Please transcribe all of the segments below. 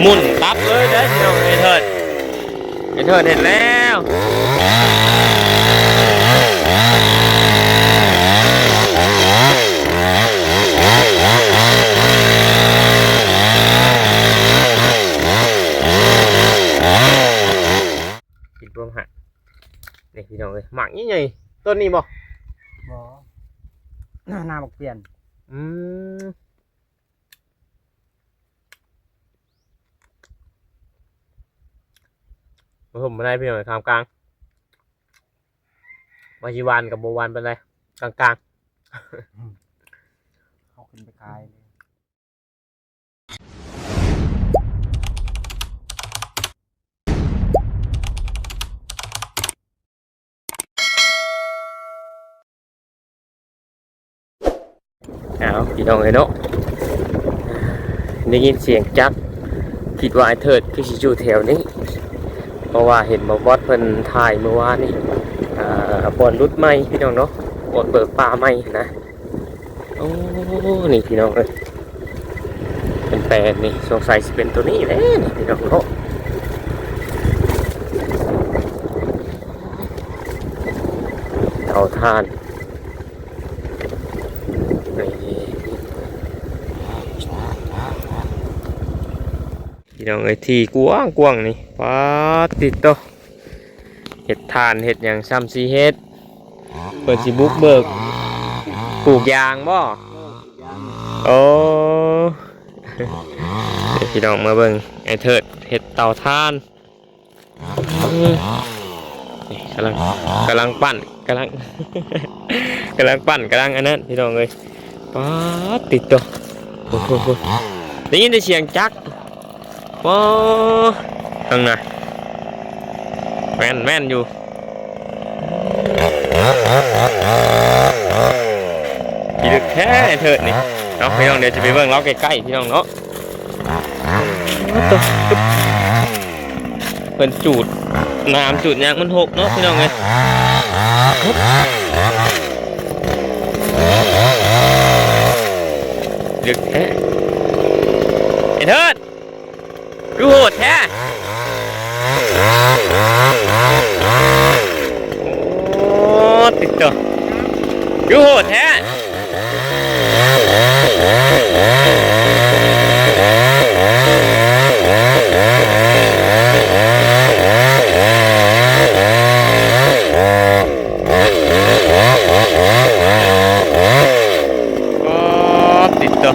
หมุนตับเลยเด้อพี่น้องไอ้เถิดไอ้เถิดเห็นแล้วกินรวมหักนี่พี่น้องเลยหมักยี่ไงต้นนี้บ่บ่หน้าหน้าบอกเปลี่ยนอืม ผมไม่ได้พี่น้องคำกลางวาชิวานกับโบวานเป็นไรกลางกลางเขาขึ้นไปขายเลยๆเอาพี่น้องเลยเนาะได้ยินเสียงจักรคิดว่าไอ้เถิดคือสิอยู่แถวนี้ เพราะว่าเห็นมาบอสเพิ่นถ่ายเมื่อวานนี่อ่าบอลรุดไม่พี่น้องเนาะบอลเบิกปลาไม่นะโอ้นี่พี่น้องเลยเป็นแปลนนี่สงสัยจะเป็นตัวนี้แหละนี่พี่น้องเนาะเตาท่าน พี่น้องเอ้ยที่กว้างกว้างนี่ปาดติดโตเห็ดทานเห็ดอย่างซ้ำซีเฮ็ดเปิดสิบุกเบิกปลูกยางบ่โอ้เดี๋ยวพี่น้องมาเบิ่งไอ้เถิดเห็ดเต่าถ่านกำลังกำลังปั้นกำลังกำลังปั้นกำลังอันนั้นพี่น้องเลยป๊าดติดตัวโอ้โหโอ้โหได้ยินแต่เสียงจักร ป๊าดข้างในแม่นแม่นอยู่พี่ลึกแท้ไอ้เถิดนี่เนาะพี่น้องเดี๋ยวจะไปเบิ่งเราใกล้ๆพี่น้องเนาะเป็นจูดน้ำจูดยางมันหกเนาะพี่น้องไงดึกแท้ไอ้เทิด ดูโหดแท้โอ้ติดตัวดูโหดแท้โอ้ติดตัว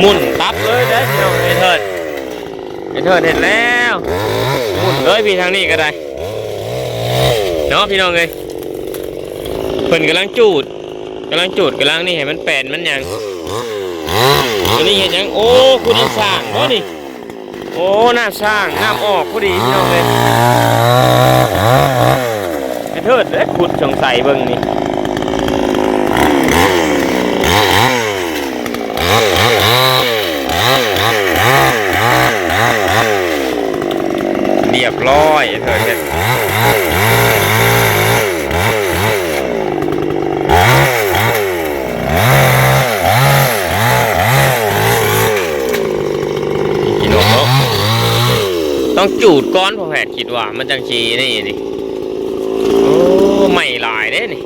หมุน ตับเลยเด้อพี่น้องไอ้เทิดไอ้เทิดเห็นแล้วหมุนเลยพี่ทางนี้ก็ได้เนาะพี่น้องเลยเพิ่นกำลังจูดกำลังจูดกำลังนี่เห็นมันแปนมันยังตัวนี้เห็นยังโอ้คุณสร้างบ่นี่โอ้น้ำสร้างน้ำออกพอดีพี่น้องเลยไอ้เทิดเด้อขุดสงสัยเบิ่งนี่เรี ยบร้อยเถิดเฮ็ดพี่น้องเนาะต้องจูดก้อนพอแผดคิดว่า มันจังชีนี่นี่ โอ้ ไม่หลายเด้นี่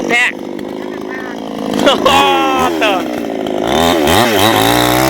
กแท้โอ้โห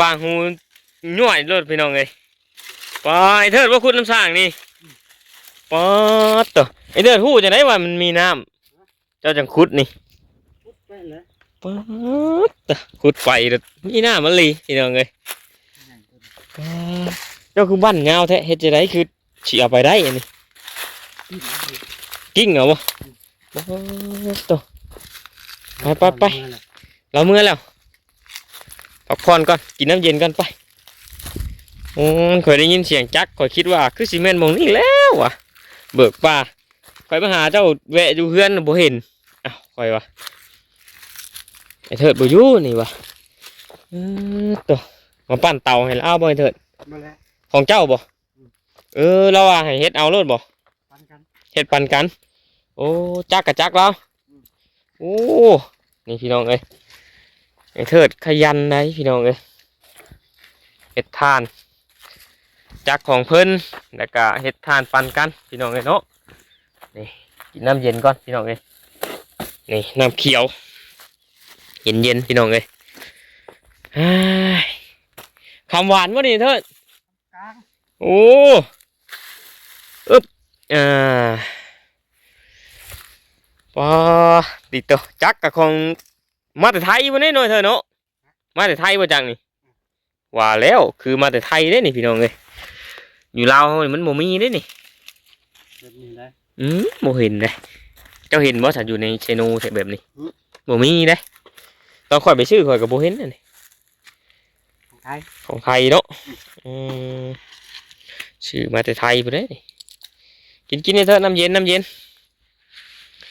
ว่างหูย่อยรถพี่น้องเลยปอดไอ้เทิดว่าคุณน้ำสร้างนี่ปอดตัวไอเทิดหูจะได้ว่ามันมีน้ำเจ้าจังคุดนี่ปอดตัวคุดไปแล้วมีน้ำมันลีพี่น้องเลยเจ้าคือบ้านเงาแท้เฮ็ดจะได้คือฉีเอาไปได้อันนี้กิ้งเหรอวะโอ้โหตัวไปไปไปเราเมื่อแล้ว พักผ่อนก่อนกินน้ำเย็นก่อนไปโอ้ยเคยได้ยินเสียงจักรคอยคิดว่า คือซีเมนต์หมองนี่แล้ววะเบิกป่าคอยมาหาเจ้าแวะอยู่เฮือนบ่เห็นอ้าวคอยวะไอเถิดบ่อยู่นี่วะเออตัวมาปั้นเตาให้แล้วเอาบ่ไอเถิดมาแล้วของเจ้าบ่เออเราว่าให้เฮ็ดเอาโลดบ่ปันกันเฮ็ดปันกัน โอ้จักกะจักแล้วโอ้นี่พี่น้องเอ้ย ไอ้เทิดขยันได้พี่น้องเอ้ยเฮ็ดทานจักของเพิ่นแล้วก็เฮ็ดทานปันกันพี่น้องเอ้ยเนาะนี่กินน้ำเย็นก่อนพี่น้องเอ้ยนี่น้ำเขียว เย็นเย็นๆพี่น้องเอ้ยเฮ้ยคำหวานวะนี่เทิดกลางโอ้อึ๊บอ่าปอติดตัวจักกับของ มาแต่ไทยวันนี้หน่อยเถอะเนาะมาแต่ไทยมาจังนี่ว่าแล้วคือมาแต่ไทยเด้นี่พี่น้องเลยอยู่ลาวนี่มันโมมีเด้นี่แบบนี้ได้อืมโมเห็นเลยเจ้าเห็นว่าฉันอยู่ในเชนูใช่แบบนี้อืมโมมีเด้ตอนข่อยไปชื่อข่อยกับโบเห็นนั่นนี่ของไทยของไทยเนาะอืมชื่อมาแต่ไทยไปเลยนี่กินกินให้เถอะน้ำเย็นน้ำเย็น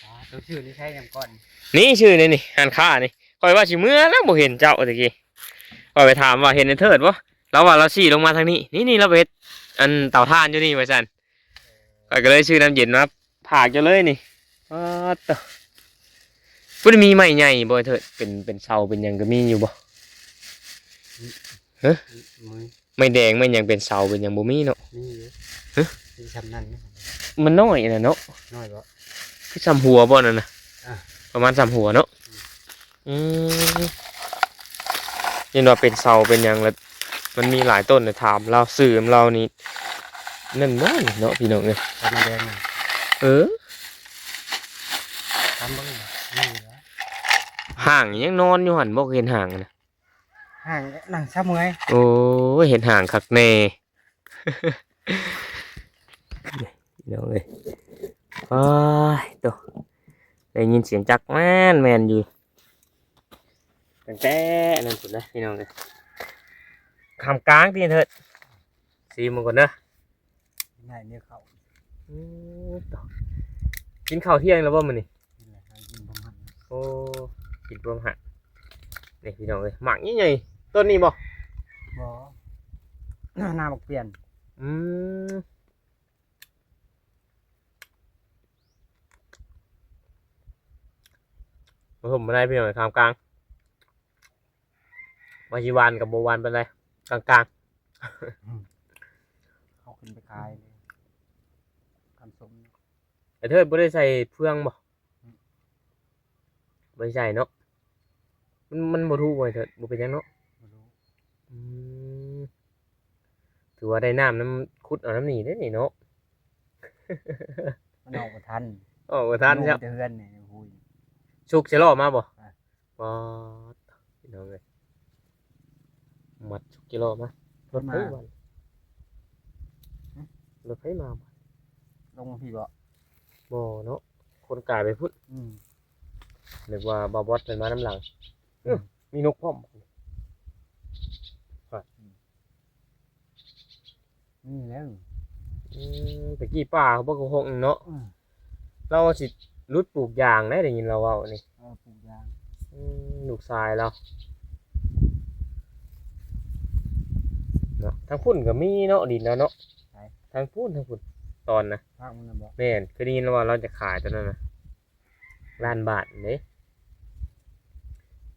อ๋อตัวชื่อนี่ใช่ยังก่อน นี่ชื่อนี่นี่หันค่านี่คอยว่าสิเมื่อแล้วบ่เห็นเจ้าตะกี้คอยไปถามว่าเห็นในเทิดวะเราว่าเราสี่ลงมาทางนี้ นี่นี่เราไปเฮ็ดอันเต่าท่านอยู่นี่ไว้สันข้อยก็เลยชื่อน้ำเย็นมาผากจะเลยนี่อ้าตะพุ่นมีไม้ใหญ่บ่เถิดเป็นเป็นเสาเป็นหยังก็มีอยู่บ่มือไม้แดงไม้หยังเป็นเสาเป็นหยังบ่มีเนาะนี่อยู่ฮะที่ทำนั่นนี่มันน้อยน่ะเนาะน้อยบ่คือซ้ำหัวบ่นั่นน่ะอะ ประมาณซ้ำหัวเนาะอืมเห็นว่าเป็นเสาเป็นหยังแล้วมันมีหลายต้นน่ะถามเราสื่อเรานี่นั่นบ่นี่เนาะพี่น้องเอ้ยทำมาแดงน่ะเออทำบ้างนี่อยู่แล้วห่างยังนอนอยู่หันบ่เห็นห่างนะห่างนั่งช้ำไงโอ้ยเห็นห่างคักแน่เดี๋ยวเลยโอ้ยตัว ได้ยินเสียงจักรแม่นแม่นอยู่ตั้งแต่นั่นสุดนะพี่น้องเลยคำกลางที่เถิดซีมันก่อนเนอะง่ายเนี่ยเขาอืมต่อกินข้าวเที่ยงแล้วบ่มื้อนี้กินอะไรให้กินประมาณโอ้กินรวมหักนี่พี่น้องเลยหมักนี่ไงต้นนี้บ่บ่หน้าหน้าบักเปลี่ยนอืม ผมมาได้พี่หน่อยคามกลางวาชิวานกับโบวานเป็นไรกลางกลางเขาขึ้นไปขายเลยกันสมๆแต่เธอไม่ได้ใส่เฟืองบ่ไม่ใส่เนาะมันมันบ่ถูกเลยเถิดบ่เป็นหยังเนาะบ่รู้อืมถือว่าได้น้ำน้ำคุดเอาน้ำหนีได้อนี่เนาะมันออกมาทันโอ้บ่ทันครับลูกเดือนนี่หุย ชุกเชลอมาบ่อะป๊อดพี่น้องเลยมัดชุกกิโลมารถไฟวันหึรถไฟมาบ่ลงมาพี่บ่บ่เนาะคนกลายไปพุ่นอืมนึกว่าบาบอสเป็นมาน้ำหลังเอ้อมีนกพร้อมนี่แล้วอืมตะกี้ป้าเขาบอกหกเนาะอืมเราสิ รุดปลูกยางได้ได้ยินเราเว้านี่เอาปลูกยางอืมลูกชายเราเนาะทางพุ่นก็มีเนาะดินแล้วเนาะทางพุ่นทางพุ่นตอนนะภาคมันน่ะบ่แม่นเคยได้ยินว่าเราจะขายตอนนั้นนะล้านบาทเด้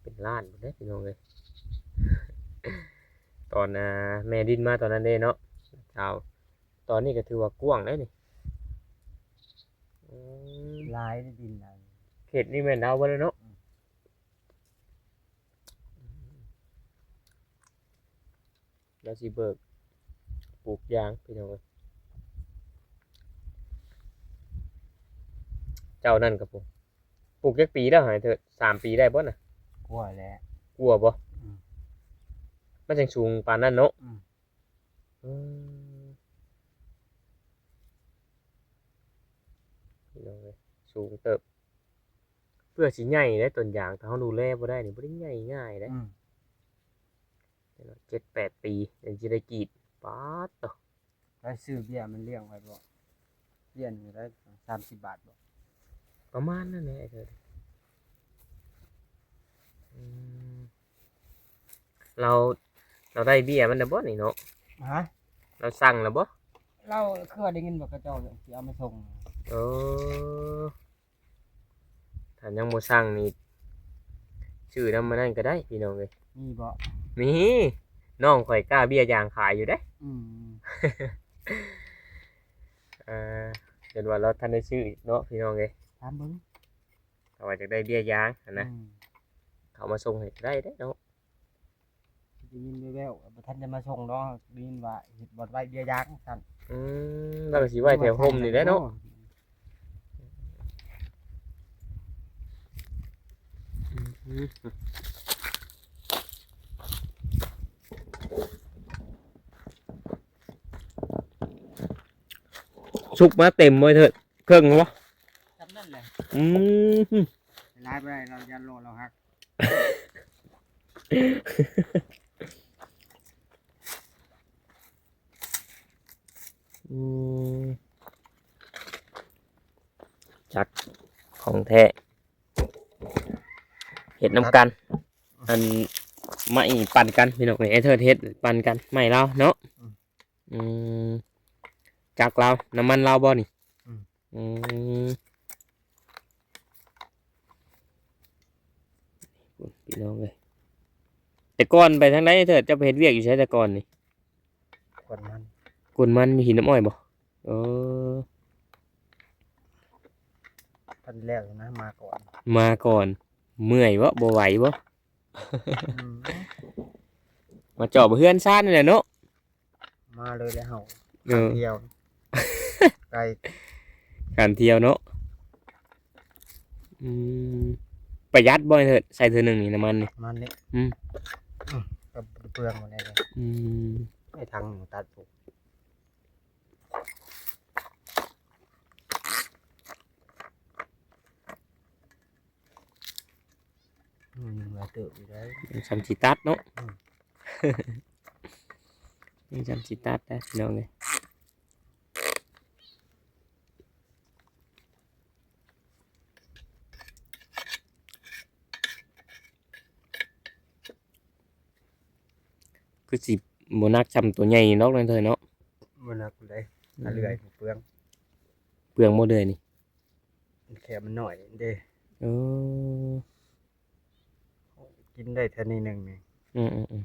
เป็นล้านเด้พี่น้องเลยตอนน่ะแม่ดินมาตอนนั้นเด้เนาะชาวตอนนี้ก็ถือว่ากว้างแล้วนี่ อืมลายในดินลายเขตนี่แม่นดาวไปแล้วเนาะแล้วสิเบิกปลูกยางพี่น้องเลยเจ้านั่นกับผมปลูกยักปีแล้วหายเถอะสามปีได้บ่น่ะ กล้วยแหละกลัวบ่อืมมันจังสูงปานนั้นเนาะอืม อืมพี่น้องเลย สูงเติบ เพื่อสิใหญ่ได้ต้นยางถ้าเขาดูแลบ่ได้นี่บ่ได้ใหญ่ง่ายได้อืมเจ็ดแปดปียังจะได้กรีดป๊าดต่อแล้วซื้อเบี้ยมันเลี้ยงไว้บ่เลี้ยงอยู่ได้สามสิบบาทบ่ประมาณนั้นแหละไอ้เธออืมเราเราได้เบี้ยมันแล้วบ่นี่เนาะฮะเราสั่งแล้วบ่เราเคยได้ยินบอกกระเจ้าสิเอามาส่งเออ ถ้ายังบ่สั่งนี่ชื่อนำมานั่นก็ได้พี่น้องเอ้ยมีบ่มีน้องข่อยกล้าเบี้ยยางขายอยู่เด้อืมอ่าเห็นว่าเราทันได้ชื่อเนาะพี่น้องเอ้ยถามเบิ่งถ้าว่าจะได้เบี้ยยางหั้นนะ อืมเขามาส่งให้ได้เด้เนาะได้ยินแว่วๆบ่ทันจะมาส่งดอกได้ยินว่าเฮ็ดบ่ไว้เบี้ยยางซั่นอืมเราก็สิไว้แถวโฮมนี่แหละเนาะ สุกมาเต็มเลยเถิดเครื่องวะจำนั่นแหละอืมลายบ่ได้เรายันโลเราฮักอืมจักของแท้ เห็ดน้ำกัน อันไม่ปั่นกันพี่น้องไอ้เถิดเฮ็ดปั่นกันไม่เราเนาะอืมจักเราน้ำมันเราบ่นี่อืมพี่น้องเลยแต่ก่อนไปทางไหนเถิดเจะไปเฮ็ดเวียกอยู่ใช้แต่ก่อนนี่กดมันกวนมันมีหินน้ำอ้อยบ่เออทันแรกนะมาก่อน มาก่อน เมื่อยบ่บ่ไหวบ่อืมมาเจาะเพื่อนซ่านนี่แหละเนาะมาเลยแล้วเฮาเออเที่ยวไกลการเที่ยวเนาะอืมประหยัดบ่เถิดใส่เธอหนึ่งนี่น้ำมันนี่ มันนี่อืม อืมก็เปลืองหมดเลยเลยอืมไม่ทางหนึ่งตัดปลูกอืมหลายเติบอยู่ได้ จำสิตัดเนาะ อืม ยังจำสิตัดได้พี่น้องเลยคือสิบนักจำตัวใหญ่นอกนั่นเถอะเนาะมันนักเลยอันเรื่อยเปลืองเปลืองโมเดลนี่แค่มันหน่อยเด้เออ กินได้เท่านี้หนึ่งนี่อืมอืมอืม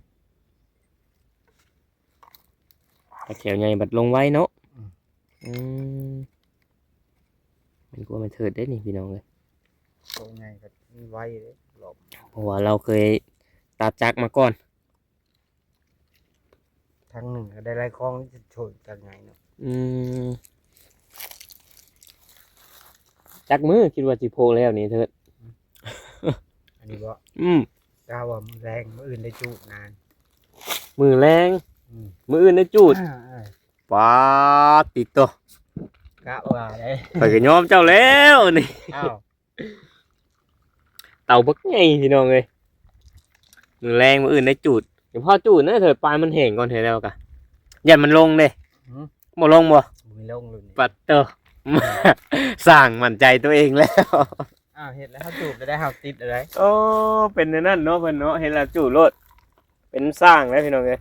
แต่แขวใหญ่บัดลงไว้เนาะอืมมันกลัวมันเถิดได้นี่พี่น้องเลยโตไงก็ไว้เลยหลบเพราะว่าเราเคยตัดจักรมาก่อนทั้งหนึ่งก็ได้ไรคล้องจะโชยกันไงเนาะอืมจักมือคิดว่าจิโพแล้วนี่เถิดอันนี้บ่อืม กล้าว่ามันแรงมืออื่นได้จุนาน มือแรง อืม มืออื่นได้จูดอ่าอ่าป้าดติดตัวกะว่าได้ไปก็ยอมเจ้าแล้วนี่ อ้าวเต่าบักไงพี่น้องเลยมือแรงมืออื่นได้จูดเดี๋ยวพ่อจูดนะเถิดปลายมันแห้งก่อนเถอะแล้วกะยันมันลงเด้หืมบ่ลงบ่มีลงเลยนี่ปัดเตอร์สร้างมั่นใจตัวเองแล้ว อ้าวเห็ดแล้วเขาจูบไปได้เขาติดอะไรโอ้เป็นในนั่นเนาะเพิ่นเนาะเห็นแล้วจู่รถเป็นสร้างแล้วพี่น้องเอ้ย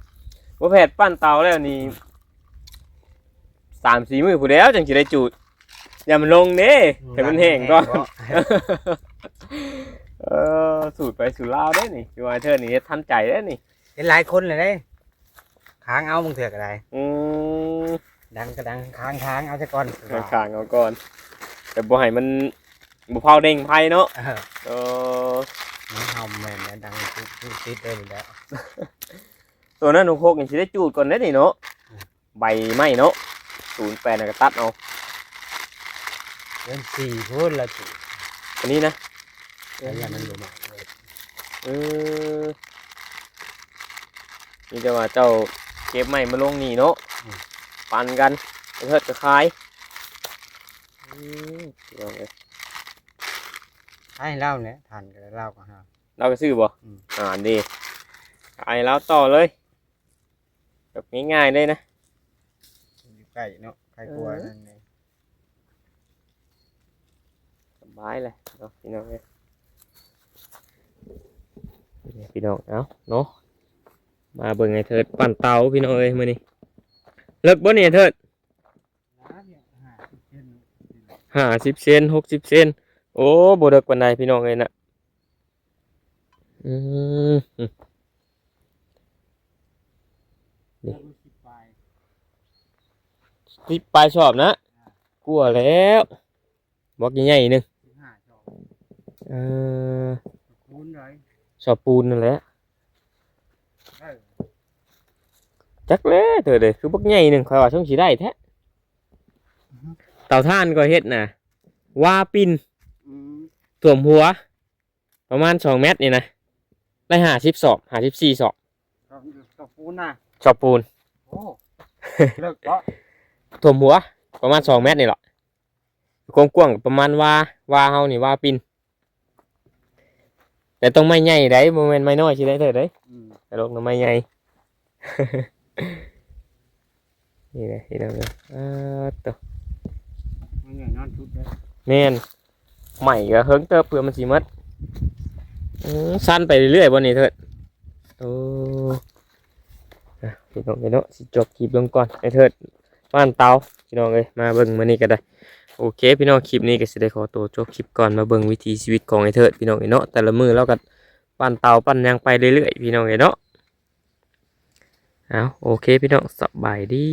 บ่แผดปั้นเตาแล้วนี่สามสี่มือผู้แล้วจังสิได้จูดอย่ามันลงเด้ให้มันแห้งก่อนบ่เออสูตรไปสู่ลาวได้นี่อยู่ว่าเธอนี่ทันใจได้นี่เห็นหลายคนเลยได้ค้างเอามึงเถื่อกอะไรอืมดังก็ดังค้างค้างเอาซะก่อนข้างๆเอาก่อนแต่บ่ให้มัน บ่เผาเด้งไผเนาะเออเออมันเฮาแม่นแล้วดังติดติดได้หมดแล้วตัวนั้นหนูโคกยังสิได้จูดก่อนได้นี่เนาะอืมใบไม้เนาะ08น่ะก็ตัดเอาเริ่มสี่พูดแล้วจูบอันนี้นะแล้วอย่ามันอยู่มาเลยเออนี่จะว่าเจ้าเก็บใหม่มาลงนี่เนาะปันกันเทิดจะคายอืมเดี๋ยวเลย ให้เล่าเนี่ยทานก็เล่าก็ฮะเราก็ซื้อบ่อืม อ่านดีขายแล้วต่อเลยแบบง่ายๆเลยนะ อยู่ใกล้เนาะใครกลัวนั่นเองสบายเลยเนาะพี่น้องเอ้ยนี่พี่น้องเอ้าเนาะมาเบิ่งไอ้เทิดปั่นเตาพี่น้องเอ้ยมื้อนี้เลิกบ่เนี่ยเทิด ห้าสิบเซนหกสิบเซน โอ้บเดกปันใดพี่น้องเลยนะอืมที่ปลายชอบนะกลัวแล้วบอกใหญ่ๆหนึงเออคูณเลยชอบปูนนั่นแหละจักแล้วเถอะเด้อคือบักใหญ่หนึ่งคอยว่าช่องสีได้แท้เต่าท่านก็เฮ็ดน่ะว่าปิน ถ่วมหัว ประมาณสองเมตรนี่นะได้หาสิบสอบหาสิบสี่สอบกับคูณน่ะชอบปูนโอ้เลิกก็ถ่วมหัว ประมาณสองเมตรนี่แหละกว้างกว้างๆประมาณว่าว่าเฮานี่ว่าปินแต่ต้องไม่ใหญ่ได้โมเมนต์ไม่น้อยสิได้เถิดเด้แต่ลงน้ำไม่ใหญ่นี่เลยนี่เลยอ่าตัวมันใหญ่นอนชุดเลยแม่น ใหม่ก็เฮิงเติบเพื่อมันสีมัดสั้นไปเรื่อยๆบนนี้เถิดโอ้อะพี่น้องพี่น้องสิจบคลิปลงก่อนไอ้เถิดบ้านเตาพี่น้องเอ้ยมาเบิ่งมานี่ก็ได้โอเค พี่น้องคลิปนี้ก็สิได้ขอตัวจบคลิปก่อนมาเบิ่งวิถีชีวิตของไอ้เทิดพี่น้องเอ้เนาะแต่ละมือเราก็ปั่นเตาปั่นยังไปเรื่อยๆพี่น้องเอ้เนาะเอาโอเค พี่น้องสบายดี